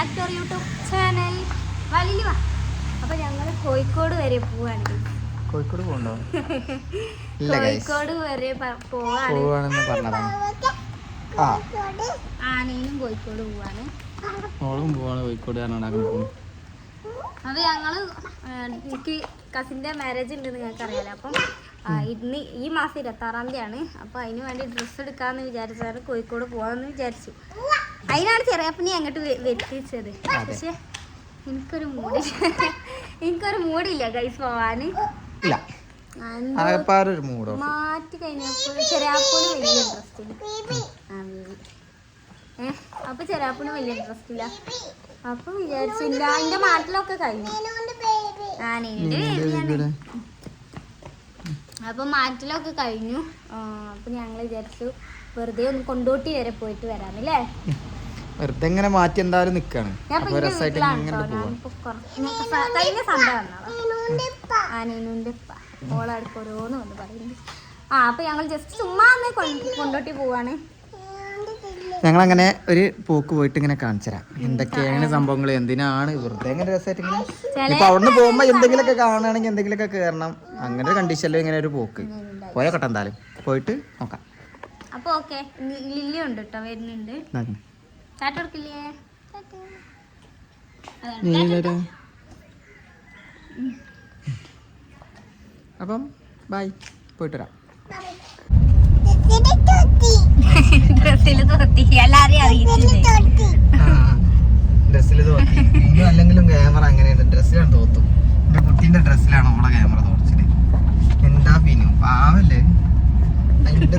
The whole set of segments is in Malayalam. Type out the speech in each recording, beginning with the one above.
ബാക്ക് ടു യൂട്യൂബ് ചാനൽ വലിയ അപ്പൊ ഞങ്ങൾ കോഴിക്കോട് വരെ പോവാണ്. കോഴിക്കോട് പോകണ്ടോ കോഴിക്കോട് വരെ പോവാണെന്ന് പറഞ്ഞതാണ്. ആനയിലും കോഴിക്കോട് പോവാണ്. മോളും പോവാണ് കോഴിക്കോട് കാരണം അപ്പൊ അത് ഞങ്ങൾ എനിക്ക് കസിന്റെ മാരേജ് ഉണ്ട് നിങ്ങൾക്ക് അറിയാലോ. അപ്പം ഇന്ന് ഈ മാസം ഇരുപത്താറാം തീയതി തീയതിയാണ്. അപ്പൊ അതിന് വേണ്ടി ഡ്രസ്സ് എടുക്കാന്ന് വിചാരിച്ചാണ് കോഴിക്കോട് പോവാന്ന് വിചാരിച്ചു. അതിനാണ് ചെറിയപ്പനി അങ്ങോട്ട് വെട്ടിച്ചത്. വെത്തിച്ചത് പക്ഷെ എനിക്കൊരു മൂടി എനിക്കൊരു മൂടില്ല ഗൈസ് പോവാന്. ഇല്ല. മാറ്റി കഴിഞ്ഞപ്പോൾ ചെറിയാപ്പൂന് വലിയ ഇൻട്രസ്റ്റ് ഇല്ല. അപ്പൊ ചെറിയാപ്പൂന് വലിയ ഇൻട്രസ്റ്റ് ഇല്ല. അപ്പൊ വിചാരിച്ചില്ല അതിന്റെ മാറ്റിലൊക്കെ കഴിഞ്ഞു. അപ്പൊ മാറ്റിലൊക്കെ കഴിഞ്ഞു. അപ്പൊ ഞങ്ങൾ വിചാരിച്ചു വെറുതെ ഒന്ന് കൊണ്ടോട്ടി വരെ പോയിട്ട് വരാം വരാമല്ലേ വെറുതെ ഇങ്ങനെ മാറ്റി എന്തായാലും നിക്കാണ്. അപ്പൊ രസമായിട്ട് ഇങ്ങനെ പോവാം. കഴിഞ്ഞ സൺഡേ ആ നീനുന്റെ ഓളടുക്ക് ഓരോന്ന് വന്ന് പറയുന്നു ആ അപ്പൊ ഞങ്ങൾ ജസ്റ്റ് ചുമ്മാ ഒന്ന് കൊണ്ടോട്ടി പോവാണ്. ഞങ്ങൾ അങ്ങനെ ഒരു പോക്ക് പോയിട്ട് ഇങ്ങനെ കാണിച്ചുതരാം എന്തൊക്കെയാണ് സംഭവങ്ങൾ എന്തിനാണ്? വെറുതെ ഇങ്ങനെ രസമായിട്ട് ഇങ്ങനെ ഇപ്പൊ അവിടുന്ന് പോകുമ്പോ എന്തെങ്കിലുമൊക്കെ കാണുകയാണെങ്കിൽ എന്തെങ്കിലുമൊക്കെ കയറണം അങ്ങനെ ഒരു കണ്ടീഷനിൽ ഇങ്ങനെ ഒരു പോക്ക്. പോയ എന്തായാലും. പോയിട്ട് നോക്കാം. അപ്പൊ ഓക്കെ. ലില്ലി ഉണ്ട് കേട്ടോ വരുന്നുണ്ട്. ചാറ്റ കൊടുക്കില്ലേ. അപ്പം ബൈ പോയിട്ട് വരാം. ഡ്രസ്സിൽ തോത്തി. എല്ലാരെയും ഡ്രസ്സിൽ ഇന്നും അല്ലെങ്കിലും ക്യാമറ അങ്ങനെയാണ്. ഡ്രസ്സിലാണ് തോത്തും. ഡ്രസ്സിലാണ് ഓളെ ക്യാമറ തോർച്ചത് എന്താ പിന്നു പാവല്ലേ? ഡ്രസ്സിൽ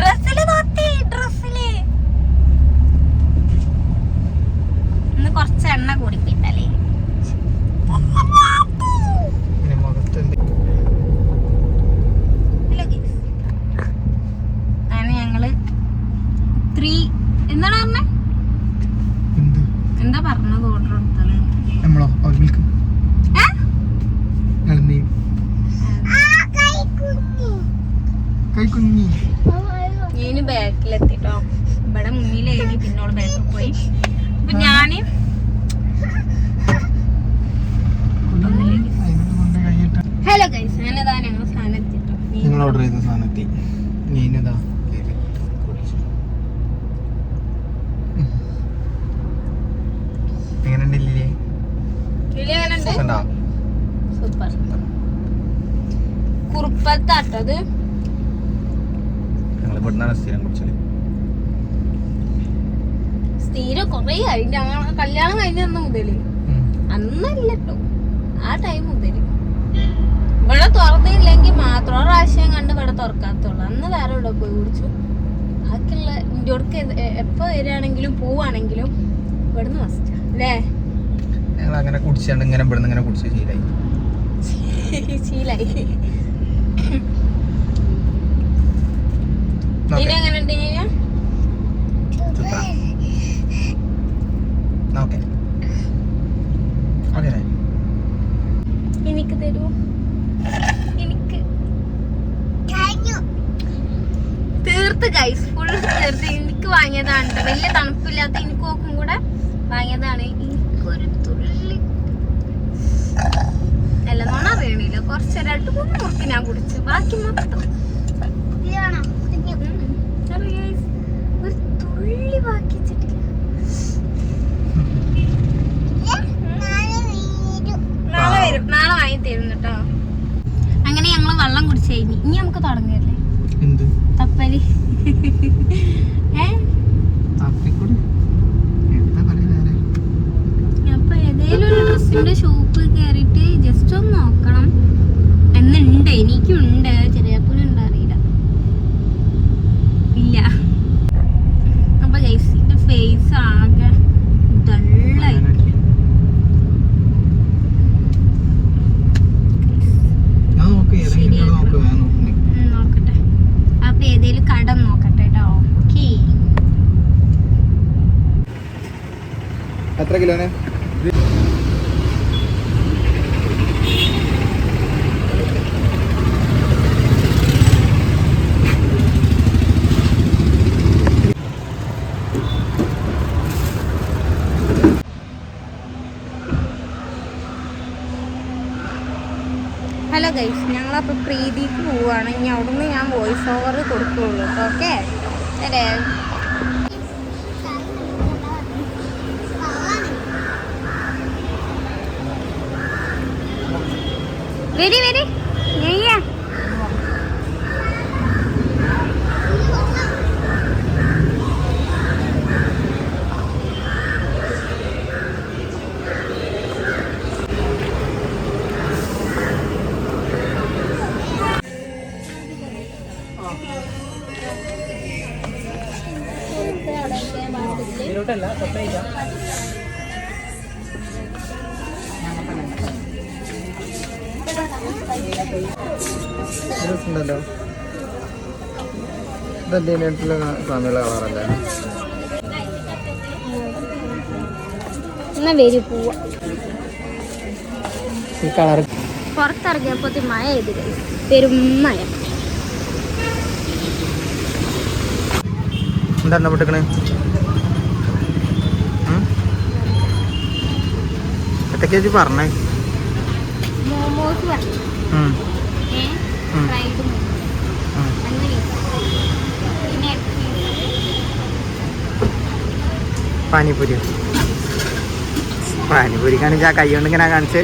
ഡ്രസ്സിൽ തോത്തി ഡ്രസ്സിൽ ഇന്ന് കുറച്ച് എണ്ണ കൂടി പിന്നെ മുഖത്ത് എന്ത് അങ്ങനെ ഞങ്ങൾ ത്രീ എന്താണ് പറഞ്ഞേ എന്ത് എന്താ പറഞ്ഞത് ഓർഡർ എടുത്തത് നമ്മളോ അവർ വിൽക്കും ഏ? നിങ്ങളെന്ത് ചെയ്യും കൈ കുഞ്ഞി ഞാൻ ബാക്കിലെത്തിട്ടോ ഇവിടെ മുന്നിലേനി പിന്നോട് ബാക്കിൽ പോയി അപ്പൊ ഞാൻ ഹലോ ഗൈസ് ഞാനിതാ ഞങ്ങൾ സാധനം എത്തിട്ടോ നിങ്ങൾ ഓർഡർ ചെയ്ത സാധനത്തി. മീനിതാ എങ്ങനെയുണ്ടില്ലേ സുഖണ്ടോ? സൂപ്പർ. കുറുപ്പത്താട്ടത്. ഞങ്ങൾ ഇവിടുന്നാണ് സ്ഥിരം കുടിച്ചത്. സ്ഥിരം കൊറേ ആയി ഞങ്ങൾ കല്യാണം കഴിഞ്ഞ അന്ന് മുതൽ. അന്നല്ല കേട്ടോ ആ ടൈം മുതൽ. ഇവിടെ തുറന്നില്ലെങ്കിൽ മാത്രം ഒരു പ്രാവശ്യം കണ്ട് ഇവിടെ തുറക്കാത്തുള്ളൂ. അന്ന് വേറെ ഇവിടെ പോയി കുടിച്ചു? ബാക്കിയുള്ള ഇന്ത്യയ്ക്ക് എപ്പോ വരികയാണെങ്കിലും പോവാണെങ്കിലും ഇവിടുന്ന് മസ്റ്റ് അല്ലേ? ഞങ്ങൾ അങ്ങനെ കുടിച്ചാണ്ട് ഇങ്ങനെ ഇവിടുന്ന് ഇങ്ങനെ കുടിച്ച് ശീലായി. ശീലായി. ഇനി എങ്ങനെ ഉണ്ട് കഴിഞ്ഞാൽ സൂപ്പറാ. നോക്കെ. ഓക്കേ അല്ലേ? എനിക്ക് തരൂ എനിക്ക് തീർത്ത് ഗൈസ് ഫുൾ തീർത്ത് എനിക്ക് വാങ്ങിയതാണ് ട്ടോ. വലിയ തണുപ്പില്ലാത്ത എനിക്ക് നോക്കും കൂടെ വാങ്ങിയതാണ് എനിക്കൊരു തുള്ളി അല്ല നോണ അറിയണില്ല കുറച്ച് രണ്ട് മൂന്ന് മുറുക്ക് ഞാൻ കുടിച്ചു ബാക്കി മൊത്തം guys, ഒരു തുള്ളി ബാക്കി വെച്ചിട്ടില്ല. നാളെ വരും. നാളെ വാങ്ങി തരും കേട്ടോ. അങ്ങനെ ഞങ്ങൾ വെള്ളം കുടിച്ചു കഴിഞ്ഞു. ഇനി നമുക്ക് തുടങ്ങിയല്ലേ എന്ത്? തപ്പൽ. ഏ? അപ്പൊ ഏതേലും ഒരു ഡ്രസ്സിന്റെ ഷോപ്പ് കയറിയിട്ട് ജസ്റ്റ് ഒന്ന് നോക്കണം. എന്നുണ്ട് എനിക്കുണ്ട് ചെറിയപ്പനുണ്ട് അറിയില്ല. ഇല്ല. അപ്പൊ ഗൈസിന്റെ ഫേസ് ആകെ ഡള്ളായി നോക്കട്ടെ. അപ്പൊ ഏതേലും കട നോക്കട്ടെ കേട്ടോ ഓക്കേ. എത്ര കിലോന്? ഞങ്ങളപ്പോൾ പ്രീതിക്ക് പോവുകയാണ് ഇനി അവിടുന്ന് ഞാൻ വോയിസ് ഓവർ കൊടുക്കുള്ളൂ. ഓക്കെ അല്ലേ? വരി വരി. ഉണ്ടല്ലോ ഇതെന്തിനായിട്ടുള്ള സ്വാമിയുള്ള കളറല്ലേ എന്നാ വരി പോവാ. ഈ കളർ പുറത്തിറങ്ങിയപ്പോൾ മഴ ചെയ്ത് പെരും മഴ എന്താ പൊട്ടിക്കണേ എത്തൊക്കെ ചേച്ചി പറഞ്ഞേ മോമോസ് പറഞ്ഞു ഉം, ഏ ഉം. ഫ്രൈഡ് മോമോസ് ഉം. അഞ്ച് പീസ് ചേച്ചി പറഞ്ഞേ. പാനിപ്പൂരി. പാനിപൂരി പാനിപൂരി കാണിച്ച് ആ കൈ കൊണ്ട് ഇങ്ങനെ കാണിച്ച്.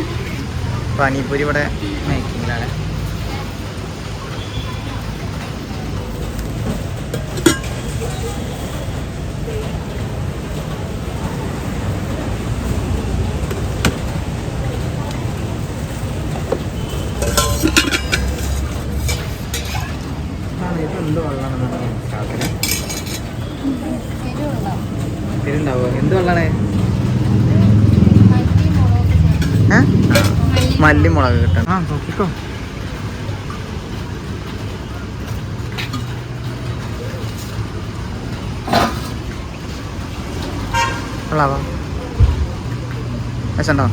പാനിപ്പൂരി ഇവിടെ മേക്കിങ്ങിലാണ്. ഇതിലുണ്ടാവോ എന്ത് വെള്ളമാണ് ഏ? മല്ലി മുളക് കിട്ടണം. ആ നോക്കിക്കോ. കൊള്ളാവോ രസമുണ്ടോ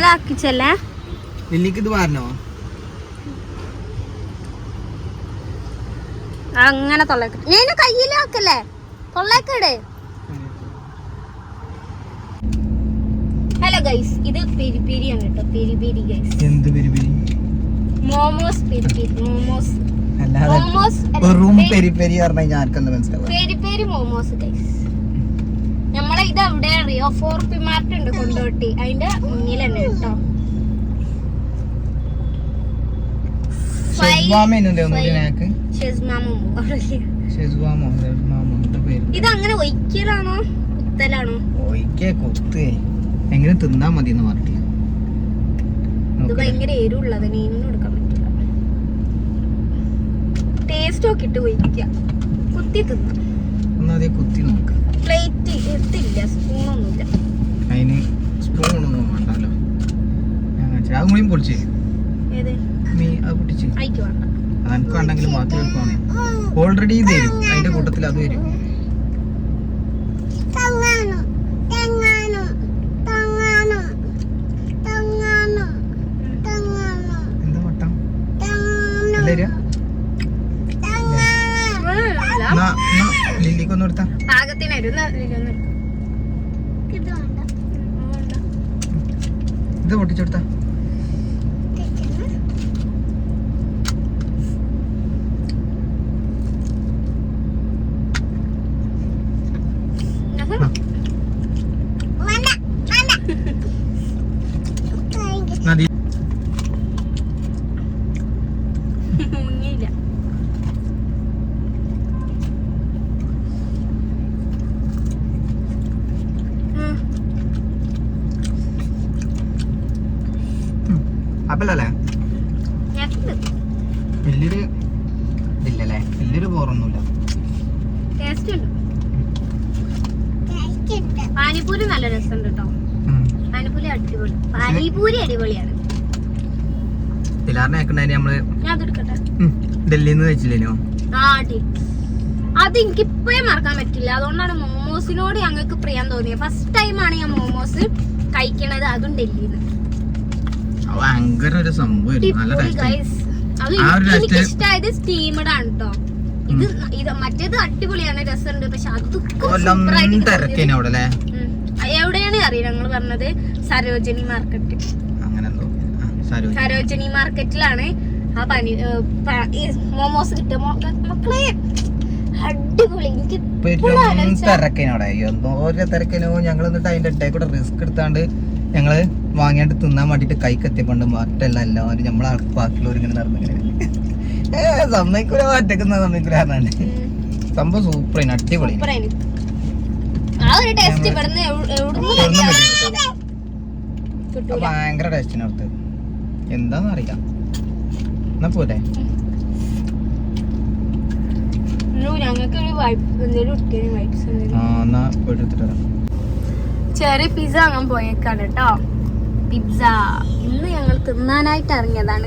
മേലാക്കിച്ചല്ലേ ലില്ലിക്ക് ഇത് പാരണോ അങ്ങനെ തൊള്ളേക്ക്. ഞാൻ കയ്യിലാക്കല്ലേ തൊള്ളേക്കിട്. ഹലോ ഗൈസ് ഇത് പെരി ആണ് കേട്ടോ. പെരിപ്പേരി പെരി ഗൈസ് എന്ത് peri peri momos peri peri momos momos peri peri peri peri പറഞ്ഞാൽ ഞാൻ ആർക്കെന്താ മനസ്സിലാവുക? പേര് പേര് മോമോസ് ഗൈസ് നമ്മളെ ഇത് എവിടെ അറിയോ? ഫോർ പി മാർട്ട് ഉണ്ട് കൊണ്ടോട്ടി. അതിന്റെ മുന്നിൽ തന്നെ കേട്ടോ ഇതങ്ങനെ അങ്ങനെ ഒയ്ക്കലാണോ കുത്തലാണോ? ഒയ്ക്കേ കുത്തേ. എങ്ങനെ തിന്നാ മതി എന്ന് പറഞ്ഞിട്ടില്ല. ഇത്. ഭയങ്കര എരിവുള്ളത്. ഇന്നും എടുക്കാൻ പറ്റില്ല. ടേസ്റ്റ് ഒക്കെ ഇട്ട് ഒഴിക്കുക കുത്തി തിന്ന. കുത്തി നോക്ക്. പ്ലേറ്റ് എടുത്തില്ല സ്പൂണൊന്നുമില്ല. അതിന് സ്പൂണൊന്നും വേണ്ടല്ലോ ഞാൻ കാണിച്ചു അത് കൂടിയും പൊളിച്ച് പൊട്ടിച്ച് ബാക്കി വെക്കുവാണേ. ഓൾറെഡി ഇത് തരും. അതിന്റെ കൂട്ടത്തിൽ അത് വരും എന്താ വട്ടം എന്താ തരിക എന്നാ എന്നാ ലില്ലിക്ക് ഒന്ന് എടുത്താ പാകത്തിനായിരുന്നു ഇത് പൊട്ടിച്ചെടുത്താ. ടേസ്റ്റ് ഉണ്ട് പാനിപൂരി നല്ല രസമുണ്ട് കേട്ടോ. പാനിപൂരി അടിപൊളി. പാനിപൂരി അടിപൊളിയാണ്. ഡൽഹിയിൽ നിന്ന് കഴിച്ചില്ലേനോ? അത് എനിക്ക് ഇപ്പോഴേ മറക്കാൻ പറ്റില്ല. അതുകൊണ്ടാണ് മോമോസിനോട് ഞങ്ങൾക്ക് പ്രിയം തോന്നിയത്. ഫസ്റ്റ് ടൈമാണ് ഞാൻ മോമോസ് കഴിക്കണത്. അതും ഡൽഹിയിൽ നിന്ന് ഭയങ്കര ഒരു സംഭവം ഇഷ്ടമായത് സ്റ്റീമഡ് ആണ് കേട്ടോ ഇത് ഇത് മറ്റേത് അടിപൊളിയാണ് രസമുണ്ട്. പക്ഷെ അതൊക്കെ തിരക്കേനെ അവിടെ അല്ലേ? എവിടെയാണ് അറിയില്ല ഞങ്ങൾ പറഞ്ഞത്? സരോജിനി മാർക്കറ്റ്. സരോജിനി. മാർക്കറ്റിലാണ് ആ പനി മോമോസ് കിട്ടുക മക്കളെ അടിപൊളി. എനിക്ക് ഇപ്പോഴും പെരും ആലോചിച്ചാ- തിരക്കേനെ അവിടെ. എന്തോ ഒരു ഞങ്ങൾ എന്നിട്ട് അതിന്റെ ഇടയിൽ കൂടെ റിസ്ക് എടുത്താണ്ട് ഞങ്ങൾ വാങ്ങിയാണ്ട് തിന്നാൻ വേണ്ടിട്ട് കൈക്കെത്തിയപ്പോണ്ട് മറ്റെല്ലാം എല്ലാവരും നമ്മളെ ബാക്കിയുള്ളവർ ഇങ്ങനെ നടന്നിങ്ങനെ. ഏ സമ്മതിക്കൂല ഒറ്റക്കുന്ന സമ്മതിക്കൂല പറഞ്ഞാണ്ട് ഉം. സംഭവം അടിപൊളി ഭയങ്കര ടേസ്റ്റിന് അടുത്ത് എന്താന്ന് അറിയില്ല. എന്നാ പോരെ? ചെറിയ പിസ അങ്ങനെ പോയേക്കാണ് കേട്ടോ പിസ്സ ഇന്ന് ഞങ്ങൾ തിന്നാനായിട്ട് ഇറങ്ങിയതാണ്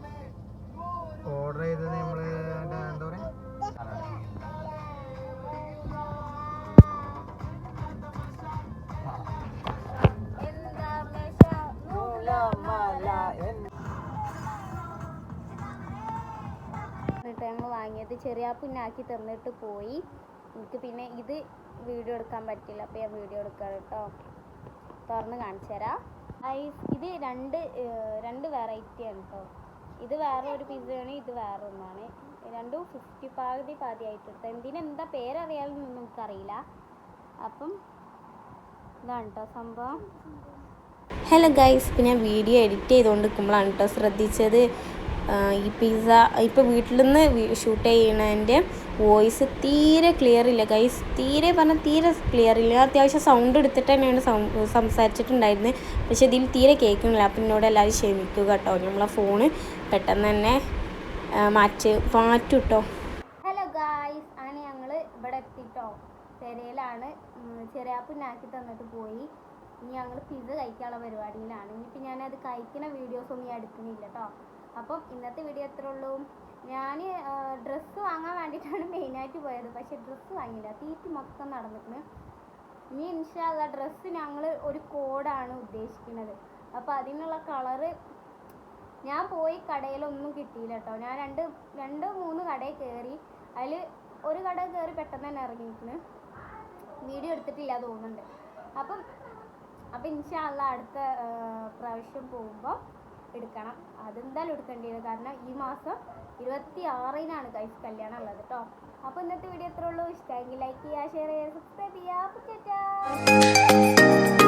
ഞങ്ങൾ വാങ്ങിയത് ചെറിയാപ്പിന്നാക്കി തന്നിട്ട് പോയി. എനിക്ക് പിന്നെ ഇത് വീഡിയോ എടുക്കാൻ പറ്റില്ല അപ്പോൾ ഞാൻ വീഡിയോ എടുക്കാം കേട്ടോ. തുറന്ന് കാണിച്ചു തരാം. ഇത് രണ്ട് രണ്ട് വെറൈറ്റിയാണ് കേട്ടോ. ഇത് വേറെ ഒരു പിസയാണ് ഇത് വേറെ ഒന്നാണ്. രണ്ടും ഫിഫ്റ്റി പാതി പാതി ആയിട്ട് എടുത്തത്. എന്തിനെന്താ നമുക്ക് നമുക്കറിയില്ല അപ്പം ഇതാണ് കേട്ടോ സംഭവം. ഹലോ ഗൈസ് ഞാൻ വീഡിയോ എഡിറ്റ് ചെയ്തുകൊണ്ട് നിൽക്കുമ്പോഴാണ് കേട്ടോ ശ്രദ്ധിച്ചത്. ഈ പിസ്സ ഇപ്പോൾ വീട്ടിൽ നിന്ന് ഷൂട്ട് ചെയ്യണതിന്റെ വോയിസ് തീരെ ക്ലിയർ ഇല്ല. ഗൈസ് തീരെ പറഞ്ഞാൽ തീരെ ക്ലിയർ ഇല്ല. അത്യാവശ്യം സൗണ്ട് എടുത്തിട്ട് തന്നെയാണ് സംസാരിച്ചിട്ടുണ്ടായിരുന്നത് പക്ഷേ ഇതിൽ തീരെ കേൾക്കുന്നില്ല. അപ്പം എന്നോട് എല്ലാവരും ക്ഷമിക്കുക കേട്ടോ. നമ്മളെ ഫോണ് പെട്ടെന്ന് തന്നെ മാറ്റ് മാറ്റി മാറ്റും കേട്ടോ ഹലോ ഗായ്സ് ആണ് ഞങ്ങൾ ഇവിടെ എത്തിട്ടോ. പെരയിലാണ് ചെറിയാപ്പിനാക്കി തന്നിട്ട് പോയി. ഇനി ഞങ്ങൾ പിസ്സ കഴിക്കാനുള്ള പരിപാടിയിലാണ്. ഇനിയിപ്പോൾ ഞാനത് കഴിക്കുന്ന വീഡിയോസ് ഒന്നും ഞാൻ എടുക്കുന്നില്ല കേട്ടോ. അപ്പം ഇന്നത്തെ വീഡിയോ എത്ര ഉള്ളൂ? ഞാൻ ഡ്രസ്സ് വാങ്ങാൻ വേണ്ടിയിട്ടാണ് മെയിനായിട്ട് പോയത്. പക്ഷേ ഡ്രസ്സ് വാങ്ങിയില്ല. തീറ്റി മൊത്തം നടന്നിട്ടുണ്ട് ഇനി ഇൻഷാല്ല ഡ്രസ്സ് ഞങ്ങൾ ഒരു കോഡാണ് ഉദ്ദേശിക്കുന്നത്. അപ്പോൾ അതിനുള്ള കളറ് ഞാൻ പോയി കടയിലൊന്നും കിട്ടിയില്ല കേട്ടോ ഞാൻ രണ്ട് രണ്ട് മൂന്ന് കടയിൽ കയറി അതിൽ ഒരു കട കയറി പെട്ടെന്ന് തന്നെ ഇറങ്ങിയിരിക്കുന്നു വീഡിയോ എടുത്തിട്ടില്ല തോന്നുന്നുണ്ട്. അപ്പം അപ്പം ഇൻഷാല്ല അടുത്ത പ്രാവശ്യം പോകുമ്പോൾ എടുക്കണം. അതെന്തായാലും എടുക്കേണ്ടി വരും. കാരണം ഈ മാസം ഇരുപത്തി ആറിനാണ് കൈസ് കല്യാണം ഉള്ളത് കേട്ടോ അപ്പോൾ ഇന്നത്തെ വീഡിയോ എത്ര ഉള്ളൂ. ഇഷ്ടമെങ്കിൽ ലൈക്ക് ചെയ്യുക ഷെയർ ചെയ്യുക സബ്സ്ക്രൈബ് ചെയ്യുക.